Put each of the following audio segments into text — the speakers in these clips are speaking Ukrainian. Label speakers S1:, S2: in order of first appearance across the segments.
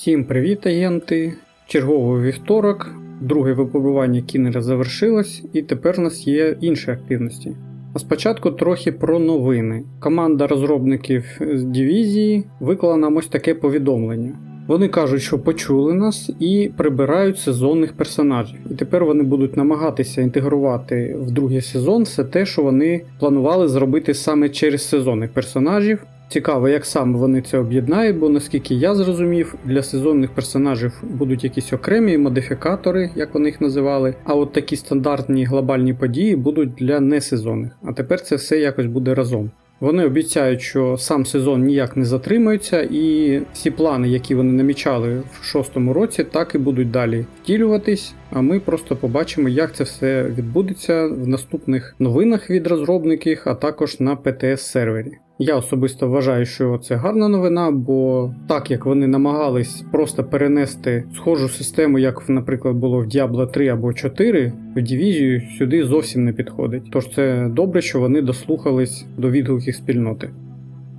S1: Всім привіт, агенти! Черговий вівторок, друге випробування кінера завершилось, і тепер у нас є інші активності. А спочатку трохи про новини. Команда розробників з дивізії виклала нам ось таке повідомлення. Вони кажуть, що почули нас і прибирають сезонних персонажів. І тепер вони будуть намагатися інтегрувати в другий сезон все те, що вони планували зробити саме через сезонних персонажів. Цікаво, як саме вони це об'єднають, бо наскільки я зрозумів, для сезонних персонажів будуть якісь окремі модифікатори, як вони їх називали. А от такі стандартні глобальні події будуть для несезонних. А тепер це все якось буде разом. Вони обіцяють, що сам сезон ніяк не затримується, і всі плани, які вони намічали в шостому році, так і будуть далі втілюватись. А ми просто побачимо, як це все відбудеться в наступних новинах від розробників, а також на ПТС сервері. Я особисто вважаю, що це гарна новина, бо так як вони намагались просто перенести схожу систему, як, наприклад, було в Diablo 3 або 4, в дивізію сюди зовсім не підходить. Тож це добре, що вони дослухались до відгуків спільноти.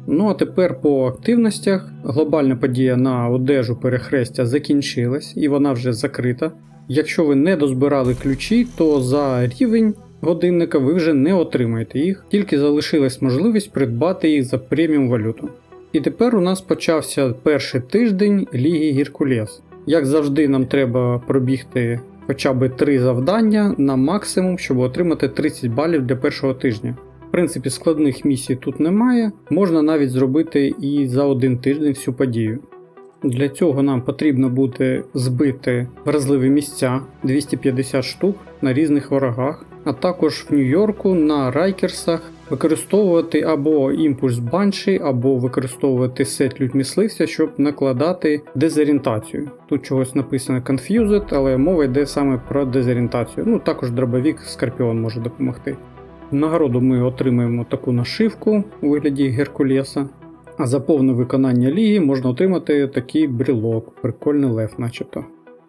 S1: Ну а тепер по активностях. Глобальна подія на одежу перехрестя закінчилась і вона вже закрита. Якщо ви не дозбирали ключі, то за рівень годинника ви вже не отримаєте їх, тільки залишилась можливість придбати їх за преміум валюту. І тепер у нас почався перший тиждень Ліги Гіркулес. Як завжди, нам треба пробігти хоча б 3 завдання на максимум, щоб отримати 30 балів для першого тижня. В принципі, складних місій тут немає, можна навіть зробити і за один тиждень всю подію. Для цього нам потрібно буде збити вразливі місця 250 штук на різних ворогах, а також в Нью-Йорку на райкерсах використовувати або імпульс банші, або використовувати сет лють мисливця, щоб накладати дезорієнтацію. Тут чогось написано Confused, але мова йде саме про дезорієнтацію. Ну також дробовік Скорпіон може допомогти. Нагороду ми отримаємо таку нашивку у вигляді Геркулеса. А за повне виконання ліги можна отримати такий брілок, прикольний лев, начебто.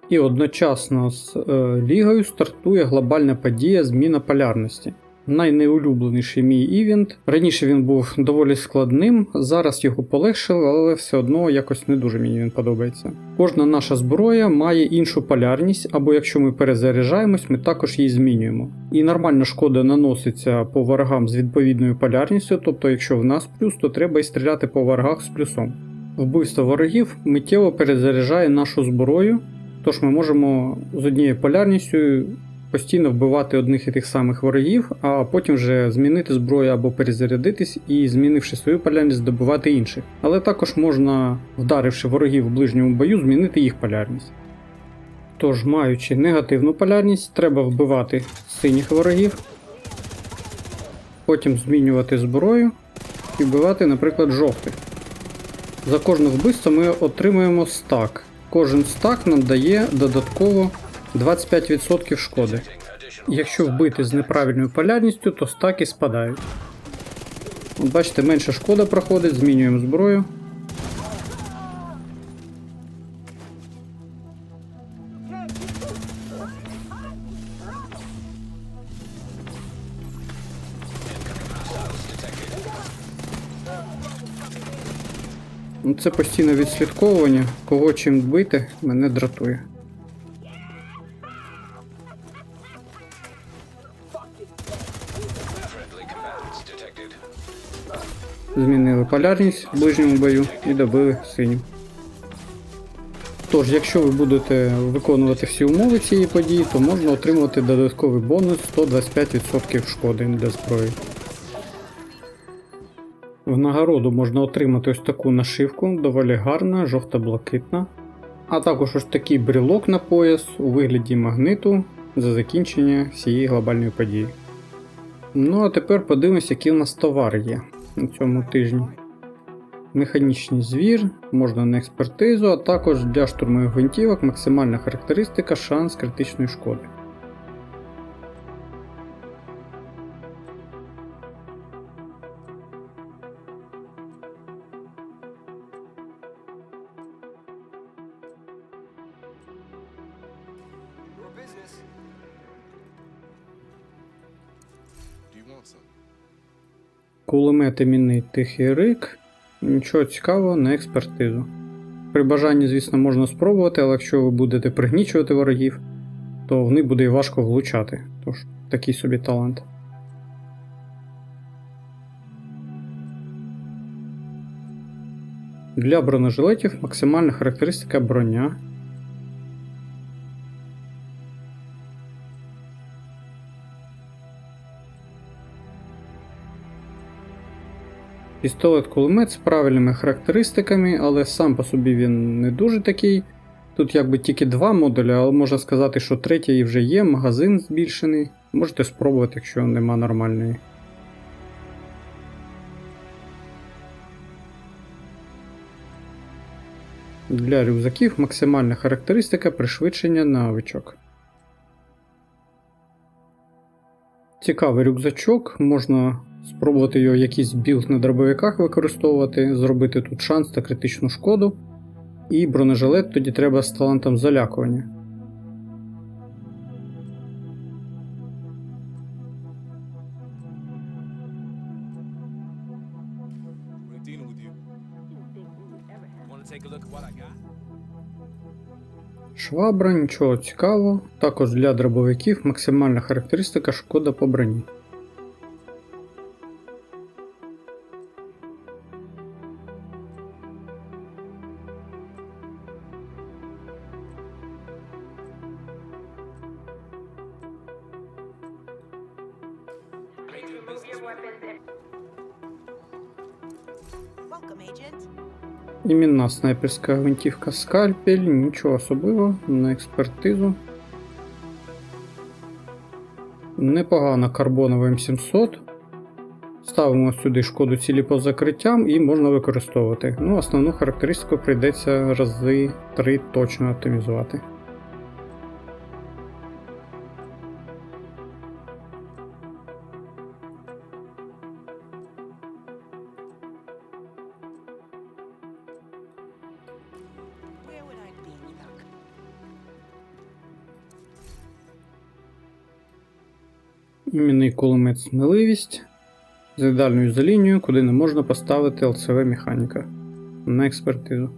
S1: І одночасно з е, лігою стартує глобальна подія зміна полярності. Найнеулюбленіший мій івент. Раніше він був доволі складним, зараз його полегшили, але все одно якось не дуже мені він подобається. Кожна наша зброя має іншу полярність, або якщо ми перезаряджаємось, ми також її змінюємо. І нормальна шкода наноситься по ворогам з відповідною полярністю, тобто якщо в нас плюс, то треба і стріляти по ворогах з плюсом. Вбивство ворогів миттєво перезаряджає нашу зброю, тож ми можемо з однією полярністю постійно вбивати одних і тих самих ворогів, а потім вже змінити зброю або перезарядитись і, змінивши свою полярність, здобувати інших. Але також можна, вдаривши ворогів в ближньому бою, змінити їх полярність. Тож, маючи негативну полярність, треба вбивати синіх ворогів, потім змінювати зброю і вбивати, наприклад, жовтих. За кожне вбивство ми отримуємо стак. Кожен стак нам дає додатково 25% шкоди. Якщо вбити з неправильною полярністю, то стаки спадають. От бачите, менша шкода проходить, змінюємо зброю. Це постійне відслідковування, кого чим бити, мене дратує. Змінили полярність в ближньому бою і добили синю. Тож, якщо ви будете виконувати всі умови цієї події, то можна отримувати додатковий бонус 125% шкоди для зброї. В нагороду можна отримати ось таку нашивку, доволі гарна, жовто-блакитна. А також ось такий брелок на пояс у вигляді магниту за закінчення всієї глобальної події. Ну а тепер подивимось, які в нас товари є на цьому тижні. Механічний звір, можна на експертизу, а також для штурмових гвинтівок максимальна характеристика, шанс критичної шкоди. Кулемет іменний Тихий Рик. Нічого цікавого на експертизу. При бажанні, звісно, можна спробувати, але якщо ви будете пригнічувати ворогів, то в них буде і важко влучати. Тож такий собі талант. Для бронежилетів максимальна характеристика броня. Пістолет-кулемет з правильними характеристиками, але сам по собі він не дуже такий. Тут якби тільки два модулі, але можна сказати, що третій вже є, магазин збільшений. Можете спробувати, якщо нема нормальної. Для рюкзаків максимальна характеристика пришвидшення навичок. Цікавий рюкзачок, можна спробувати його якийсь білд на дробовиках використовувати, зробити тут шанс та критичну шкоду. І бронежилет тоді треба з талантом залякування. Швабра, нічого цікавого. Також для дробовиків максимальна характеристика шкода по броні. Іменна снайперська гвинтівка скальпель, нічого особливого на експертизу. Непогана карбонова М700. Ставимо сюди шкоду цілі по закриттям і можна використовувати. Ну, основну характеристику прийдеться рази 3 точно оптимізувати. Іменний кулемет сміливість з ідеальною за лінією, куди не можна поставити ЛЦВ механіка на експертизу.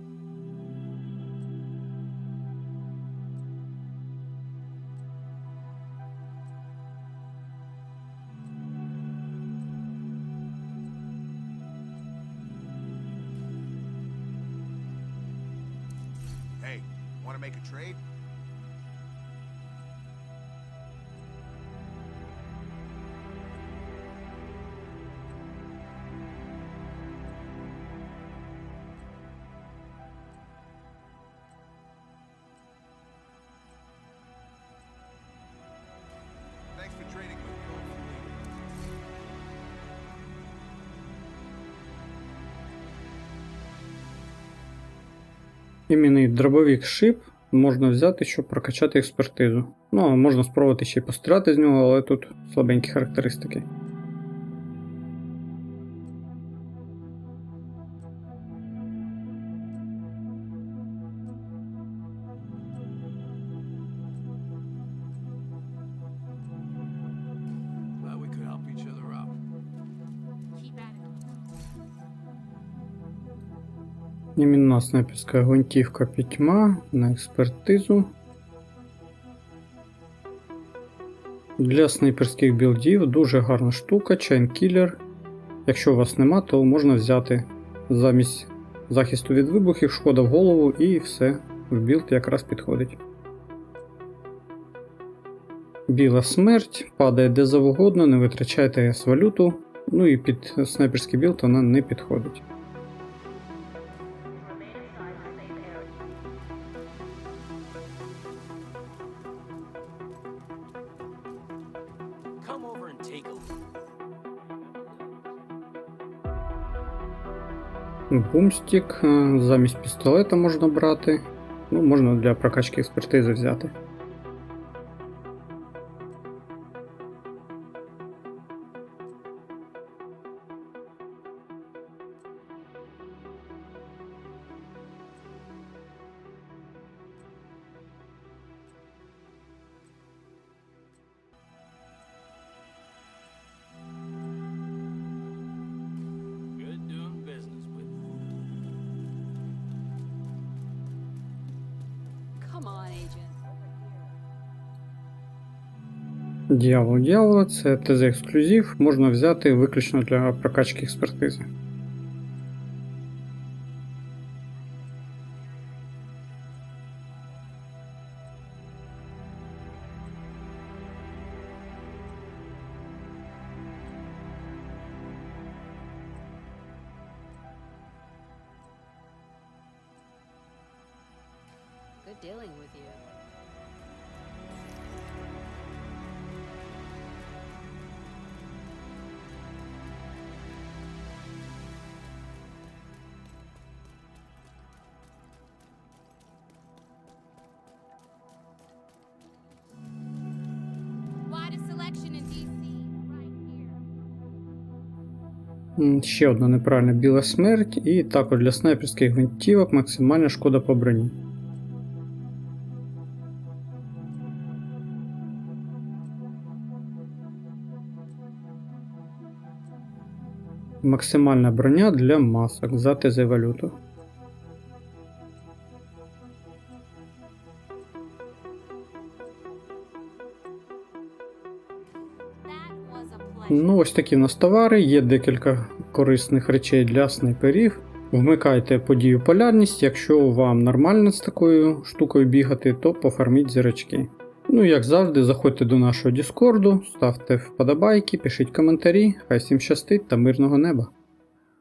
S2: Hey, want to make a trade?
S1: Іменний дробовик шип можна взяти, щоб прокачати експертизу. Ну, а можна спробувати ще й постріляти з нього, але тут слабенькі характеристики. Іменна снайперська гвинтівка пітьма на експертизу. Для снайперських білдів дуже гарна штука, чайнкілер. Якщо у вас нема, то можна взяти замість захисту від вибухів, шкода в голову і все. В білд якраз підходить. Біла смерть падає де завгодно, не витрачайте ес валюту. Ну і під снайперський білд вона не підходить. Бумстік е, замість пістолета можна брати. Ну, можна для прокачки експертизи взяти. Діавол дьявола це ТЗ ексклюзив, можна взяти виключно для прокачки експертизи.
S3: Dealing with you.
S1: Ще одна неправильна біла смерть, і також для снайперських гвинтівок максимальна шкода по броні. Максимальна броня для масок за ТЗ валюту. Ну, ось такі в нас товари, є декілька корисних речей для снайперів. Вмикайте подію полярність, якщо вам нормально з такою штукою бігати, то пофарміть зірочки. Ну, як завжди, заходьте до нашого Діскорду, ставте вподобайки, пишіть коментарі, хай всім щастить та мирного неба.